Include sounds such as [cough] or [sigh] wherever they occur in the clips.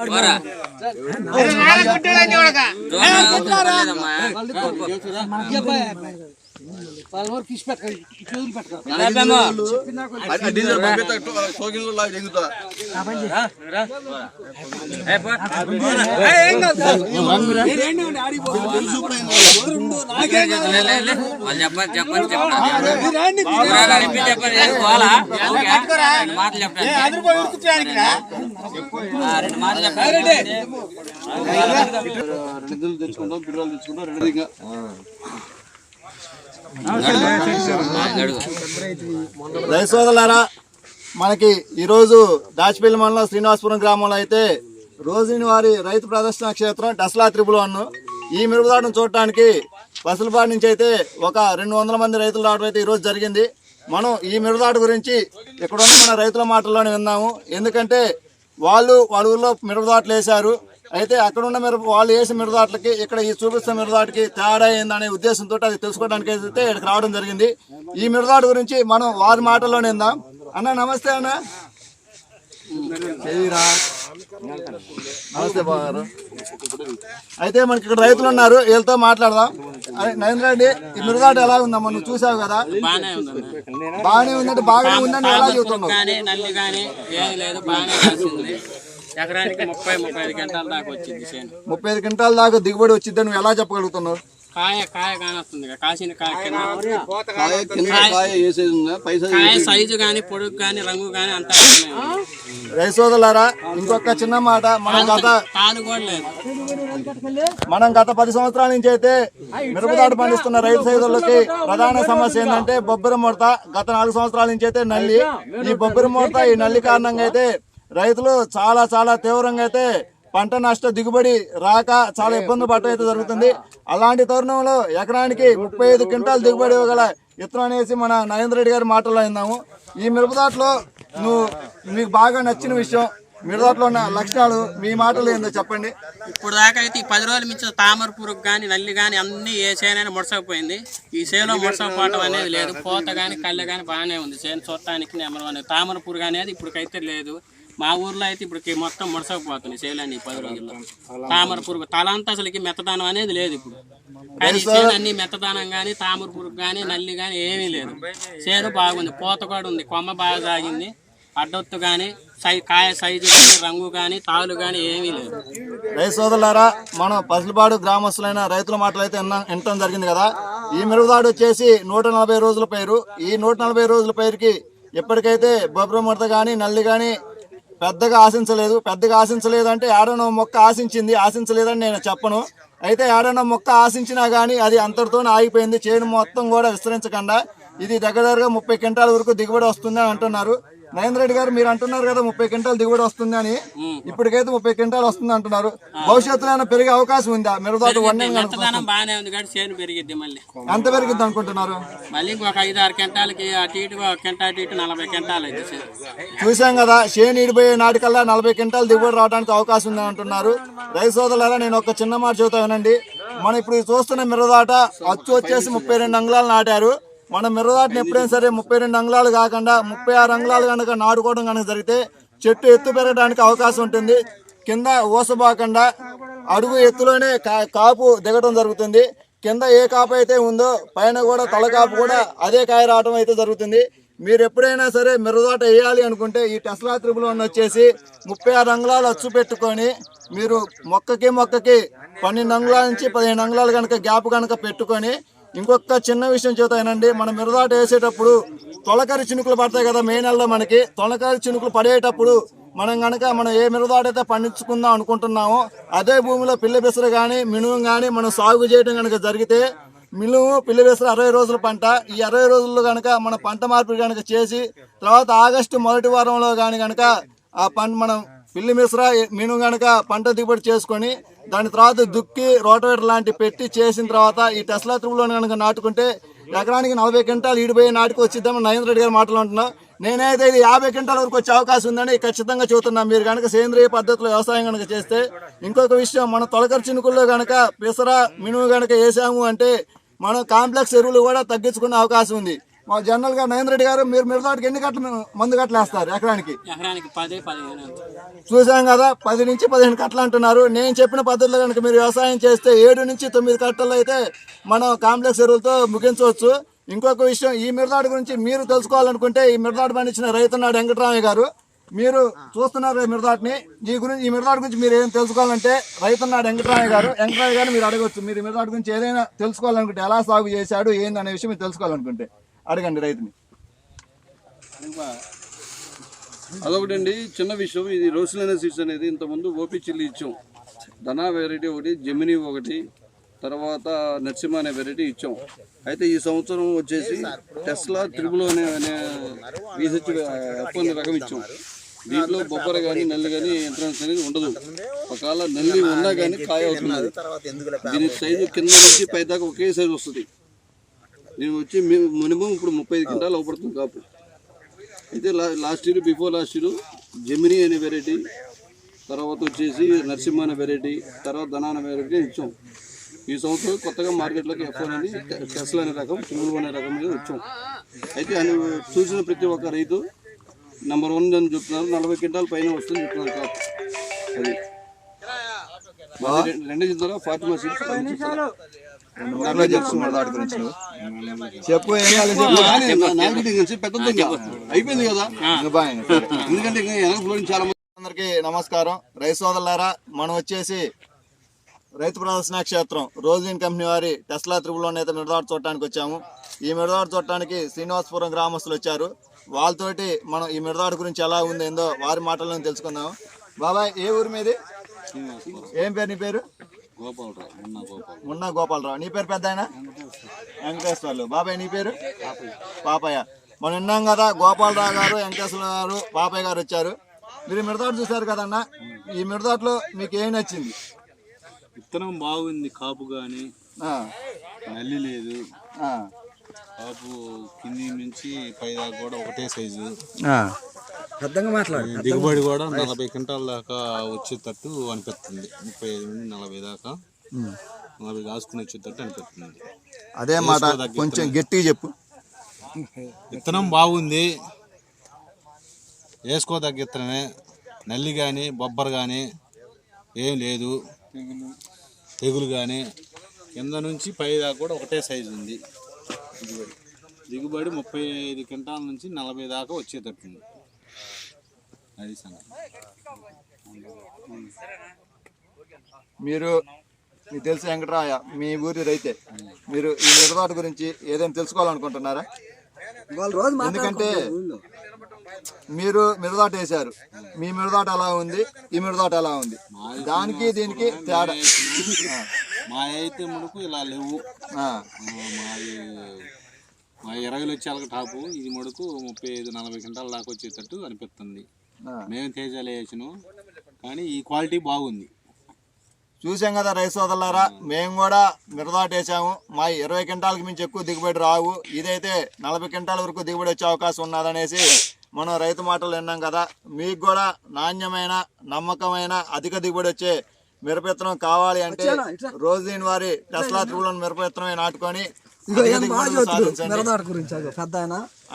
ಕೊಟ್ಟಾರ సోకింగ్ లాగా జంగుతా. వాళ్ళు చెప్పండి. చెప్పండి చెప్పండి రెండు మాటలు చెప్పండి. రెండు మాటలు చెప్పండి. రెండు తెచ్చుకుంటాం పిల్లలు తెచ్చుకుంటాం రెండు ఇంకా రైతు సోదరులారా మనకి ఈరోజు దాచిపల్లి మండలం శ్రీనివాసపురం గ్రామంలో అయితే రోజుని వారి రైతు ప్రదర్శన క్షేత్రం డస్లా త్రిపుల్ వన్ ఈ మిరపదాటను చూడటానికి పసులపాటి నుంచి అయితే ఒక రెండు వందల మంది రైతులు రావడం అయితే ఈరోజు జరిగింది. మనం ఈ మిరపదాట గురించి ఇక్కడ ఉన్న మన రైతుల మాటల్లోనే విన్నాము. ఎందుకంటే వాళ్ళు వాళ్ళ ఊళ్ళో మిరపదాటలు వేశారు. అయితే అక్కడ ఉన్న మిరప వాళ్ళు వేసిన మిరదాట్లకి ఇక్కడ ఈ చూపిస్తున్న మిరదాటికి తేడా ఏందనే ఉద్దేశంతో అది తెలుసుకోవడానికి అయితే ఇక్కడికి రావడం జరిగింది. ఈ మిరదాటు గురించి మనం వారి మాటల్లోనే విందాం. అన్న నమస్తే అన్న. నమస్తే బాగారు అయితే మనకి ఇక్కడ రైతులు ఉన్నారు వీళ్ళతో మాట్లాడదాం. నరేంద్ర రెడ్డి ఈ మిరదాటు ఎలా ఉందమ్మా నువ్వు చూసావు కదా? బాగానే ఉంది బాగానే ఉందంటే బాగానే ఉందని ఎలా చెబుతున్నావు? ఎకరానికి ముప్పై ముప్పై ఐదు గంటల దాకా వచ్చింది చేను. ముప్పై ఐదు క్వింటాల దాకా దిగుబడి వచ్చిందని నువ్వు ఎలా చెప్పగలుగుతున్నావు? కాయ కాయ కానొస్తుంది. కాసిన కాయ కింద కాయ కింద కాయ వేసేది ఉందా? పైసా కాయ సైజు కానీ పొడుగు కానీ రంగు కానీ అంతా సోదరులారా ఇంకొక చిన్న మాట. మనం గత తాను కూడా లేదు. మనం గత పది సంవత్సరాల నుంచి అయితే మిరపదాటు పండిస్తున్న రైతు సోదరులకి ప్రధాన సమస్య ఏంటంటే బొబ్బరి ముడత. గత నాలుగు సంవత్సరాల నుంచి అయితే నల్లి. ఈ బొబ్బరి ముడత ఈ నల్లి కారణంగా అయితే రైతులు చాలా చాలా తీవ్రంగా అయితే పంట నష్ట దిగుబడి రాక చాలా ఇబ్బంది పడటం అయితే జరుగుతుంది. అలాంటి తరుణంలో ఎకరానికి ముప్పై ఐదు క్వింటాల్ దిగుబడి ఇవ్వగల ఇత్తనం అనేసి మన నరేంద్ర రెడ్డి గారి మాటల్లో విందాము ఈ మిరపదాట్లో నువ్వు మీకు బాగా నచ్చిన విషయం మిరపదాట్లో ఉన్న లక్షణాలు మీ మాటలు ఏందో చెప్పండి. ఇప్పుడు దాకా అయితే ఈ పది రోజుల మించిన తామర పురుగు కానీ నల్లి కానీ అన్ని ఏ చేనైనా ముడసకపోయింది. ఈ చేలో ముడసకపోవటం అనేది లేదు. పూత కానీ కళ్ళె కానీ బాగానే ఉంది. చేను చూడటానికి నెంబర్ వన్. తామర పురుగు అనేది ఇప్పటికైతే లేదు. మా ఊర్లో అయితే ఇప్పటికి మొత్తం ముడసకపోతుంది చేలని ఈ పది రోజుల్లో. తామర పురుగు తలంతా అసలుకి మెత్తదానం అనేది లేదు ఇప్పుడు. కానీ అన్ని మెత్తదానం కానీ తామర పురుగు కానీ నల్లి కానీ ఏమీ లేదు. చేను బాగుంది పూత కూడా ఉంది కొమ్మ బాగా సాగింది అడ్డొత్తు కానీ సై కాయ సైజు కానీ రంగు కానీ తాలు కానీ ఏమీ లేదు. రైతు సోదరులారా మనం పసిలిపాడు గ్రామస్తులైన రైతుల మాటలు అయితే వినటం జరిగింది కదా? ఈ మెరుగుదాడు వచ్చేసి నూట నలభై రోజుల పైరు ఈ నూట నలభై రోజుల పైరుకి ఇప్పటికైతే బొబ్బర ముడత కానీ నల్లి కానీ పెద్దగా ఆశించలేదు పెద్దగా ఆశించలేదు అంటే ఏడనో మొక్క ఆశించింది ఆశించలేదని నేను చెప్పను. అయితే ఏడనో మొక్క ఆశించినా కానీ అది అంతటితోనే ఆగిపోయింది. చేను మొత్తం కూడా విస్తరించకుండా ఇది దగ్గర దగ్గరగా ముప్పై క్వింటాల వరకు దిగుబడి వస్తుంది అంటున్నారు. నరేంద్ర రెడ్డి గారు మీరు అంటున్నారు కదా ముప్పై క్వింటాల్ దిగుబడి వస్తుంది అని. ఇప్పటికైతే ముప్పై క్వింటాల్ వస్తుంది అంటున్నారు. భవిష్యత్తులో ఏమైనా పెరిగే అవకాశం ఉందా? మెత్తదనం బాగానే ఉంది చేను పెరిగిద్ది మళ్ళీ. ఎంత పెరిగిద్ది అనుకుంటున్నారు? మళ్ళీ ఇంకొక ఐదు ఆరు క్వింటాలకి అటు ఇటు ఒక క్వింటా అటు ఇటు నలభై క్వింటాలు అయితే చేను. చూసాం కదా షేన్ ఈడిపోయే నాటికల్లా నలభై క్వింటాల్ దిగుబడి రావడానికి అవకాశం ఉందని అంటున్నారు. రైతు సోదరులారా నేను ఒక చిన్న మాట చెబుతా వినండి. మనం ఇప్పుడు చూస్తున్న మిరదాట అచ్చు వచ్చేసి ముప్పై రెండు అంగుళాలు నాటారు. మన మిరదాటిన ఎప్పుడైనా సరే ముప్పై రెండు అంగుళాలు కాకుండా ముప్పై ఆరు అంగుళాలు కనుక నాటుకోవడం కనుక జరిగితే చెట్టు ఎత్తు పెరగడానికి అవకాశం ఉంటుంది. కింద ఊసబాకుండా అడుగు ఎత్తులోనే కా- కాపు దిగడం జరుగుతుంది. కింద ఏ కాపు అయితే ఉందో పైన కూడా తల కాపు కూడా అదే కాయ రావడం అయితే జరుగుతుంది. మీరు ఎప్పుడైనా సరే మిరదాట వేయాలి అనుకుంటే ఈ టెస్లా త్రిబుల్ వన్ వచ్చేసి ముప్పై ఆరు అంగుళాలు అచ్చు పెట్టుకొని మీరు మొక్కకి మొక్కకి పన్నెండు అంగుళాల నుంచి పదిహేను అంగుళాలు కనుక గ్యాప్ కనుక పెట్టుకొని ఇంకొక చిన్న విషయం చెబుతాయనండి మనం మిరదాట వేసేటప్పుడు తొలకరి చినుకులు పడతాయి కదా మే నెలలో మనకి. తొలకరి చినుకులు పడేటప్పుడు మనం కనుక మనం ఏ మిరదాట అయితే పండించుకుందాం అనుకుంటున్నామో అదే భూమిలో పిల్లి బెసరు కానీ మినుము కానీ మనం సాగు చేయడం కనుక జరిగితే మినుము పిల్లి బెసరు అరవై రోజుల పంట. ఈ అరవై రోజుల్లో కనుక మన పంట మార్పిడి కనుక చేసి తర్వాత ఆగస్టు మొదటి వారంలో కానీ కనుక ఆ పంట మనం పిల్లి మిశ్ర మినుము కనుక పంట దిగుబడి చేసుకొని దాని తర్వాత దుక్కి రోటవేటర్ లాంటి పెట్టి చేసిన తర్వాత ఈ టెస్లా త్రిబులో కనుక నాటుకుంటే ఎకరానికి నలభై క్వింటాలు ఈడిపోయి నాటుకు వచ్చిద్దామని నరేంద్ర రెడ్డి గారు మాట్లాడుతున్నా నేనైతే ఇది యాభై క్వింటాల వరకు వచ్చే అవకాశం ఉందని ఖచ్చితంగా చూస్తున్నా మీరు కనుక సేంద్రియ పద్ధతిలో వ్యవసాయం కనుక చేస్తే ఇంకొక విషయం మన తొలకరి చినుకుల్లో కనుక పిసర మినుము కనుక వేసాము అంటే మనం కాంప్లెక్స్ ఎరువులు కూడా తగ్గించుకునే అవకాశం ఉంది. మా జనరల్గా నరేంద్ర రెడ్డి గారు మీరు మిరదాటికి ఎన్ని గంటలు మందు గంటలు వేస్తారు ఎకరానికి. చూసాం కదా పది నుంచి పదిహేను కట్టలు అంటున్నారు. నేను చెప్పిన పద్ధతిలో కనుక మీరు వ్యవసాయం చేస్తే ఏడు నుంచి తొమ్మిది కట్టలు అయితే మనం కాంప్లెక్స్ ఎరువులతో ముగించవచ్చు. ఇంకొక విషయం ఈ మిరదాడు గురించి మీరు తెలుసుకోవాలనుకుంటే ఈ మిరదాడు పండించిన రైతున్నాడు వెంకటరామయ్య గారు మీరు చూస్తున్నారు ఈ మిరదాటిని ఈ గురించి ఈ మిరదాడు గురించి మీరు ఏం తెలుసుకోవాలంటే రైతున్నాడు వెంకటరామయ్య గారు వెంకటరామయ్య గారు మీరు అడగొచ్చు. మీరు ఈ మిరదాడు గురించి ఏదైనా తెలుసుకోవాలనుకుంటే ఎలా సాగు చేశాడు ఏంది అనే విషయం మీరు తెలుసుకోవాలనుకుంటే. అడగండి రైతుని. అదొకటండి చిన్న విషయం ఇది రోసిలైన సీడ్స్ అనేది ఇంతకుముందు ఓపీ చిల్లి ఇచ్చాం. ధనా వెరైటీ ఒకటి జమినీ ఒకటి తర్వాత నరసింహ అనే వెరైటీ ఇచ్చాం. అయితే ఈ సంవత్సరం వచ్చేసి టెస్లా త్రిబుల్ అనే అనే రీసెర్చ్ ఎఫ్ అనే రకం ఇచ్చాం. దీంట్లో బొబ్బర కానీ నల్లి కానీ ఎంట్రన్స్ అనేది ఉండదు. ఒకవేళ నల్లి ఉన్నా కానీ కాయ అవుతున్నది. దీని సైజు కింద నుంచి పై దాకా ఒకే సైజు వస్తుంది. నేను వచ్చి మినిమం ఇప్పుడు ముప్పై ఐదు క్వింటాలు అవపడుతుంది కాపు. అయితే లా- last year before last year Gemini అనే వెరైటీ తర్వాత వచ్చేసి నరసింహ అనే వెరైటీ తర్వాత ధన అనే వెరైటీ ఇచ్చాం. ఈ సంవత్సరం కొత్తగా మార్కెట్లోకి ఎఫ్ అని టెస్లా అనే రకం సింగుల్ అనే రకం మీద వచ్చాం. అయితే అని చూసిన ప్రతి ఒక్క రైతు నెంబర్ వన్ అని చెప్తున్నారు నలభై క్వింటాల పైన వస్తుంది చెప్తున్నారు కాపు. అది. రెండు జిల్లాలో ఫాతిమా సీడ్స్ చెప్పు గురించి. అయిపోయింది కదా. [laughs] ఎందుకంటే ఇంకా వెనక ఫ్లోరింగ్ చాలా మంది అందరికీ నమస్కారం. రైతు సోదరులారా మనం వచ్చేసి రైతు ప్రదర్శన క్షేత్రం రోజిన్ కంపెనీ వారి టెస్లా త్రిబుల్లో అయితే మిడదాడు చూడటానికి వచ్చాము. ఈ మిడదాడు చూడటానికి శ్రీనివాసపురం గ్రామస్తులు వచ్చారు. వాళ్ళతోటి మనం ఈ మిడదాడు గురించి ఎలా ఉంది ఏందో వారి మాటలను తెలుసుకుందాం బాబాయ్ ఏ ఊరు మీది? ఏం పేరు నీ పేరు? మున్నా గోపాలరావు. నీ పేరు పెద్ద ఆయన వెంకటేశ్వర్లు. బాబాయ్ నీ పేరు? పాపయ్య. మనం విన్నాం కదా గోపాలరావు గారు వెంకటేశ్వర గారు పాపయ్య గారు వచ్చారు. మీరు మిడదాటు చూశారు కదన్న? ఈ మిడదాట్లో మీకు ఏం నచ్చింది? విత్తనం బాగుంది కాపు కానీ నల్లి లేదు. కాపు కింది నుంచి పై దాకా కూడా ఒకటే సైజు. ఆ. దిగుబడి కూడా నలభై క్వింటాల దాకా వచ్చేటట్టు అనిపిస్తుంది. ముప్పై ఐదు నుండి నలభై దాకా. నలభై కాసుకుని వచ్చేటట్టు అనిపిస్తుంది. అదే మాట. కొంచెం గట్టిగా చెప్పు. విత్తనం బాగుంది. వేసుకోదగ్గ విత్తనమే నల్లి కానీ బొబ్బర్ కానీ ఏం లేదు. తెగులు కానీ కింద నుంచి పై దాకా కూడా ఒకటే సైజు ఉంది. దిగుబడి. దిగుబడి ముప్పై ఐదు క్వింటాల నుంచి నలభై దాకా వచ్చేటట్టుంది అది మీరు మీకు తెలిసి వెంకటరాయ మీ ఊరి రైతే. మీరు ఈ మిడదాటు గురించి ఏదైనా తెలుసుకోవాలనుకుంటున్నారా? ఎందుకంటే మీరు మిడదాట వేశారు. మీ మిడదాట ఎలా ఉంది ఈ మిడదాట ఎలా ఉంది. దానికి దీనికి తేడా. మా అయితే ముడుకు ఇలా లేవు. ఆ, ఆ, మాది మా ఇరవైలు వచ్చే టాపు. ఇది ముడుకు ముప్పై ఐదు నలభై క్వింటాల దాకా వచ్చేటట్టు అనిపిస్తుంది. మేము తేజాలు వేసాను కానీ ఈ క్వాలిటీ బాగుంది. చూసాం కదా రైతు సోదరులారా మేము కూడా మిరదాట వేసాము. మా ఇరవై క్వింటాలకు మించి ఎక్కువ దిగుబడి రావు. ఇదైతే నలభై క్వింటాల వరకు దిగుబడి వచ్చే అవకాశం ఉన్నదనేసి మనం రైతు మాటలు విన్నాం కదా. మీకు కూడా నాణ్యమైన నమ్మకమైన అధిక దిగుబడి వచ్చే మిరపవిత్తనం కావాలి అంటే రోజులీన్ వారి టెస్లా త్రిబులను మిరపవిత్తనమే నాటుకొని సాధించండి. పెద్ద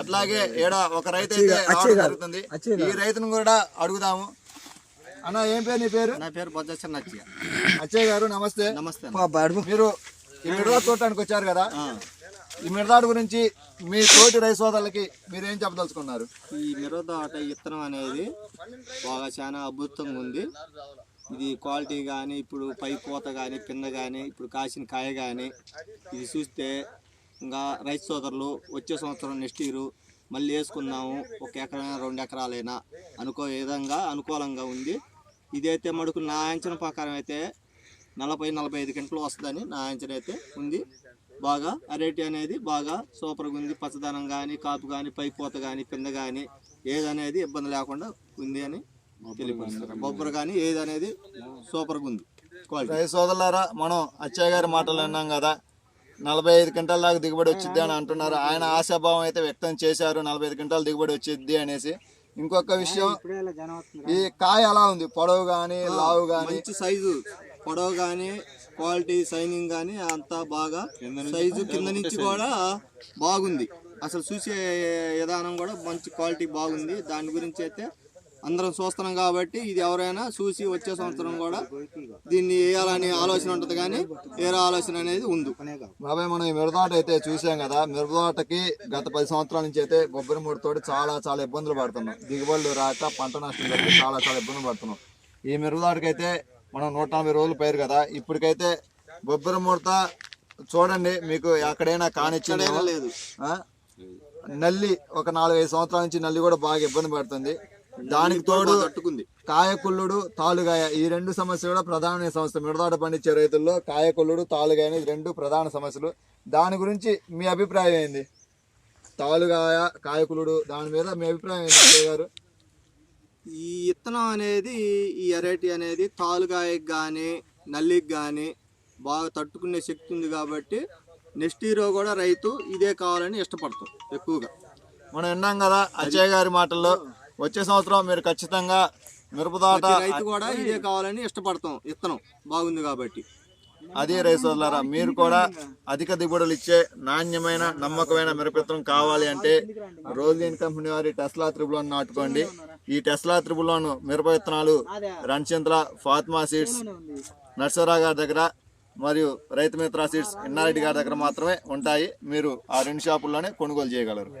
అట్లాగే ఏడ ఒక రైతు అయితే రావడం జరుగుతుంది. ఈ రైతును కూడా అడుగుదాము. అన్న ఏం పేరు నీ పేరు? నా పేరు బొజ్జ నచ్చి అచ్చయ్య గారు నమస్తే. నమస్తే మీరు ఈ మిడదాడు చూడటానికి వచ్చారు కదా? ఈ మిడదాడు గురించి మీ తోటి రైతు సోదరులకి మీరు ఏం చెప్పదలుచుకున్నారు? ఈ మిరోదాట విత్తనం అనేది బాగా చాలా అద్భుతంగా ఉంది. ఇది క్వాలిటీ కానీ ఇప్పుడు పై పూత కానీ పింద కానీ ఇప్పుడు కాసిన కాయ కానీ ఇది చూస్తే ఇంకా రైతు సోదరులు వచ్చే సంవత్సరం నెక్స్ట్ ఇయర్ మళ్ళీ వేసుకుందాము. ఒక ఎకరైనా రెండు ఎకరాలైనా అనుకో విధంగా అనుకూలంగా ఉంది. ఇదైతే మడుకు నా అంచనా ప్రకారం అయితే నలభై నలభై ఐదు గంటలు వస్తుందని నా అంచనా అయితే ఉంది. బాగా అరేటి అనేది బాగా సూపర్గా ఉంది. పచ్చదనం కానీ కాపు కానీ పైపోత కానీ పింద కానీ ఏదనేది ఇబ్బంది లేకుండా ఉంది అని తెలియపరుస్తారు బొబ్బరు కానీ ఏదనేది సూపర్గా ఉంది. రైతు సోదరులారా మనం అచ్చయ్య గారి మాటలు విన్నాం కదా నలభై ఐదు క్వింటాల దాకా దిగుబడి వచ్చింది అని అంటున్నారు. ఆయన ఆశాభావం అయితే వ్యక్తం చేశారు. నలభై ఐదు క్వింటాల దిగుబడి వచ్చింది అనేసి. ఇంకొక విషయం ఈ కాయ ఎలా ఉంది? పొడవు కానీ లావు కానీ మంచి సైజు. పొడవు కానీ క్వాలిటీ సైనింగ్ కానీ అంతా బాగా సైజు కింద నుంచి కూడా బాగుంది. అసలు చూసే విధానం కూడా మంచి క్వాలిటీ బాగుంది. దాని గురించి అయితే అందరం చూస్తున్నాం కాబట్టి ఇది ఎవరైనా చూసి వచ్చే సంవత్సరం కూడా దీన్ని వేయాలనే ఆలోచన ఉంటుంది కానీ వేరే ఆలోచన అనేది ఉంది. బాబాయ్ మనం ఈ మిరదాట అయితే చూసాం కదా. మిరదాటకి గత పది సంవత్సరాల నుంచి అయితే బొబ్బరి ముడితోటి చాలా చాలా ఇబ్బందులు పడుతున్నాం. దిగుబడులు రాక పంట నష్టం చాలా చాలా ఇబ్బందులు పడుతున్నాం. ఈ మిరదాటకి అయితే మనం నూట నలభై రోజులు పైరు కదా. ఇప్పటికైతే బొబ్బరి ముడత చూడండి మీకు ఎక్కడైనా కానిచ్చింది లేదు. నల్లి ఒక నాలుగైదు సంవత్సరాల నుంచి నల్లి కూడా బాగా ఇబ్బంది పడుతుంది. దానికి తోడు తట్టుకుంది కాయకుల్లుడు తాలుగాయ ఈ రెండు సమస్యలు కూడా ప్రధాన సమస్య మిడదాట పండించే రైతుల్లో కాయకుల్లుడు తాలుగాయ అనేది రెండు ప్రధాన సమస్యలు. దాని గురించి మీ అభిప్రాయం ఏంది? తాలుగాయ కాయకులుడు దాని మీద మీ అభిప్రాయం ఏంది గారు? ఈ ఇత్తనం అనేది ఈ ఎరైటీ అనేది తాలుగాయకి కానీ నల్లికి కానీ బాగా తట్టుకునే శక్తి ఉంది కాబట్టి నెక్స్ట్ ఇయర్ కూడా రైతు ఇదే కావాలని ఇష్టపడతాం ఎక్కువగా. మనం విన్నాం కదా అజయ్ గారి మాటల్లో వచ్చే సంవత్సరం మీరు ఖచ్చితంగా మిరపదాట ప్రతి రైతు కూడా ఇదే కావాలని ఇష్టపడతాం ఇత్తనం. బాగుంది కాబట్టి. అదే రైతులారా మీరు కూడా అధిక దిగుబడులు ఇచ్చే నాణ్యమైన నమ్మకమైన మిరపత్రం కావాలి అంటే రోజిన్ కంపెనీ వారి టెస్లా త్రిబులోన్ నాటుకోండి. ఈ టెస్లా త్రిబులోన్ మిరప విత్తనాలు రణచంద్ర ఫాత్మా సీడ్స్ నర్సరా గారి దగ్గర మరియు రైతు మిత్ర సీడ్స్ ఇన్నారెడ్డి గారి దగ్గర మాత్రమే ఉంటాయి. మీరు ఆ రెండు షాపుల్లోనే కొనుగోలు చేయగలరు.